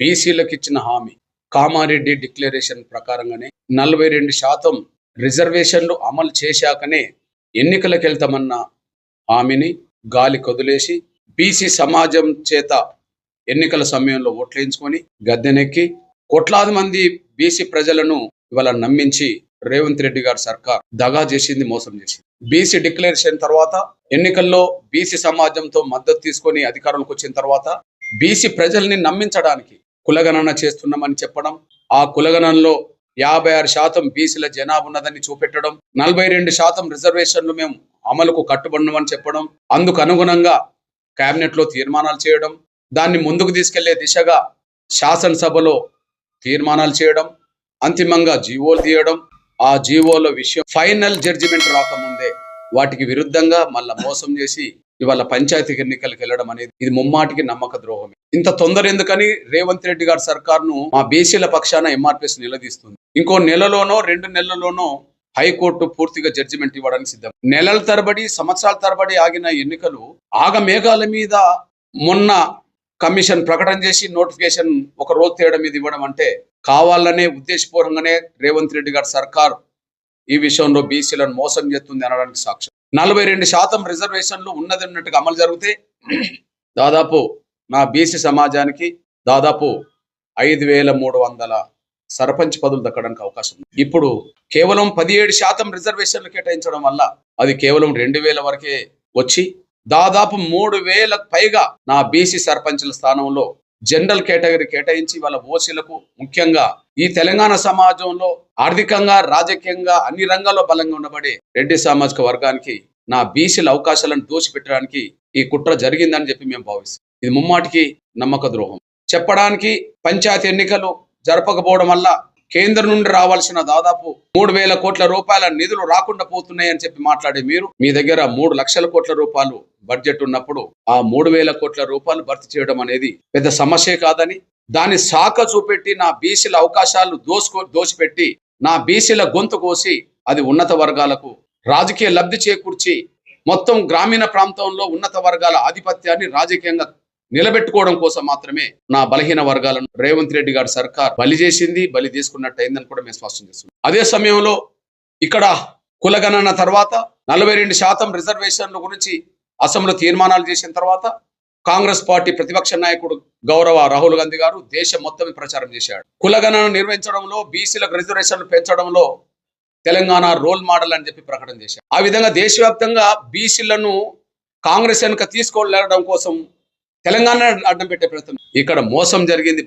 బీసీలకు ఇచ్చిన హామీ. కామారెడ్డి డిక్లరేషన్ ప్రకారంగానే నలభై రెండు శాతం రిజర్వేషన్లు అమలు చేశాకనే ఎన్నికలకు వెళ్తామన్న హామీని గాలి కదిలేసి బీసీ సమాజం చేత ఎన్నికల సమయంలో ఓట్లేయించుకొని గద్దెనెక్కి కోట్లాది మంది బీసీ ప్రజలను ఇవాళ నమ్మించి రేవంత్ రెడ్డి గారి సర్కార్ దగా చేసింది మోసం చేసింది. బీసీ డిక్లరేషన్ తర్వాత ఎన్నికల్లో బీసీ సమాజంతో మద్దతు తీసుకొని అధికారంలోకి వచ్చిన తర్వాత బీసీ ప్రజల్ని నమ్మించడానికి కులగణన చేస్తున్నామని చెప్పడం ఆ కులగణనలో యాభై ఆరు శాతం బీసీల జనాభా ఉన్నదని చూపెట్టడం నలభై రెండు శాతం రిజర్వేషన్లు మేము అమలుకు కట్టుబడినమని చెప్పడం అందుకు అనుగుణంగా క్యాబినెట్లో లో తీర్మానాలు చేయడం దాన్ని ముందుకు తీసుకెళ్ళే దిశగా శాసనసభలో తీర్మానాలు చేయడం అంతిమంగా జీవోలు తీయడం ఆ జీవోల విషయం ఫైనల్ జడ్జిమెంట్ రాకముందే వాటికి విరుద్ధంగా మళ్ళా మోసం చేసి ఇవాళ పంచాయతీ ఎన్నికలకు వెళ్ళడం అనేది ఇది ముమ్మాటికి నమ్మక ద్రోహమే. ఇంత తొందర ఎందుకని రేవంత్ రెడ్డి గారి సర్కార్ను మా బీసీల పక్షాన ఎంఆర్పిఎస్ నిలదీస్తుంది. ఇంకో నెలలోనో రెండు నెలల్లోనో హైకోర్టు పూర్తిగా జడ్జిమెంట్ ఇవ్వడానికి సిద్ధం. నెలల తరబడి సంవత్సరాల తరబడి ఆగిన ఎన్నికలు ఆగ మేఘాల మీద మొన్న కమిషన్ ప్రకటన చేసి నోటిఫికేషన్ ఒక రోజు తేడా మీద ఇవ్వడం అంటే కావాలనే ఉద్దేశపూర్వకంగానే రేవంత్ రెడ్డి గారి సర్కార్ ఈ విషయంలో బీసీలను మోసం చేస్తుంది అనడానికి సాక్ష్యం. నలభై రెండు శాతం రిజర్వేషన్లు ఉన్నది ఉన్నట్టుగా అమలు జరిగితే దాదాపు నా బీసీ సమాజానికి దాదాపు ఐదు వేల మూడు వందల సర్పంచ్ పదవులు దక్కడానికి అవకాశం ఉంది. ఇప్పుడు కేవలం పదిహేడు శాతం రిజర్వేషన్లు కేటాయించడం వల్ల అది కేవలం రెండు వేల వరకే వచ్చి దాదాపు మూడు వేలకు పైగా నా బీసీ సర్పంచ్ల స్థానంలో జనరల్ కేటగిరీ కేటాయించి వాళ్ళ ఓసీలకు ముఖ్యంగా ఈ తెలంగాణ సమాజంలో ఆర్థికంగా రాజకీయంగా అన్ని రంగాల్లో బలంగా ఉండబడే రెడ్డి సామాజిక వర్గానికి నా బీసీల అవకాశాలను దోచిపెట్టడానికి ఈ కుట్ర జరిగిందని చెప్పి మేము భావిస్తాం. ఇది ముమ్మాటికి నమ్మక ద్రోహం చెప్పడానికి పంచాయతీ ఎన్నికలు జరపకపోవడం వల్ల కేంద్రం నుండి రావాల్సిన దాదాపు మూడు వేల కోట్ల రూపాయల నిధులు రాకుండా పోతున్నాయని చెప్పి మాట్లాడే మీరు మీ దగ్గర మూడు లక్షల కోట్ల రూపాయలు బడ్జెట్ ఉన్నప్పుడు ఆ మూడు వేల కోట్ల రూపాయలు భర్తీ చేయడం అనేది పెద్ద సమస్యే కాదని దాన్ని శాఖ చూపెట్టి నా బీసీల అవకాశాలు దోసుకో దోసిపెట్టి నా బీసీల గొంతు కోసి అది ఉన్నత వర్గాలకు రాజకీయ లబ్ధి చేకూర్చి మొత్తం గ్రామీణ ప్రాంతంలో ఉన్నత వర్గాల ఆధిపత్యాన్ని రాజకీయంగా నిలబెట్టుకోవడం కోసం మాత్రమే నా బలహీన వర్గాలను రేవంత్ రెడ్డి గారి సర్కార్ బలి చేసింది బలి తీసుకున్నట్టు అయిందని కూడా మేము స్పష్టం చేస్తున్నాం. అదే సమయంలో ఇక్కడ కులగణన తర్వాత నలభై రెండు శాతం రిజర్వేషన్ల గురించి అసెంబ్లీలో తీర్మానాలు చేసిన తర్వాత కాంగ్రెస్ పార్టీ ప్రతిపక్ష నాయకుడు గౌరవ రాహుల్ గాంధీ గారు దేశం మొత్తం ప్రచారం చేశాడు. కులగణను నిర్వహించడంలో బీసీలకు రిజర్వేషన్లు పెంచడంలో తెలంగాణ రోల్ మోడల్ అని చెప్పి ప్రకటన చేశారు. ఆ విధంగా దేశవ్యాప్తంగా బీసీలను కాంగ్రెస్ వెనుక తీసుకెళ్ళడం కోసం తెలంగాణ అడ్డం పెట్టే ప్రయత్నం. ఇక్కడ మోసం జరిగింది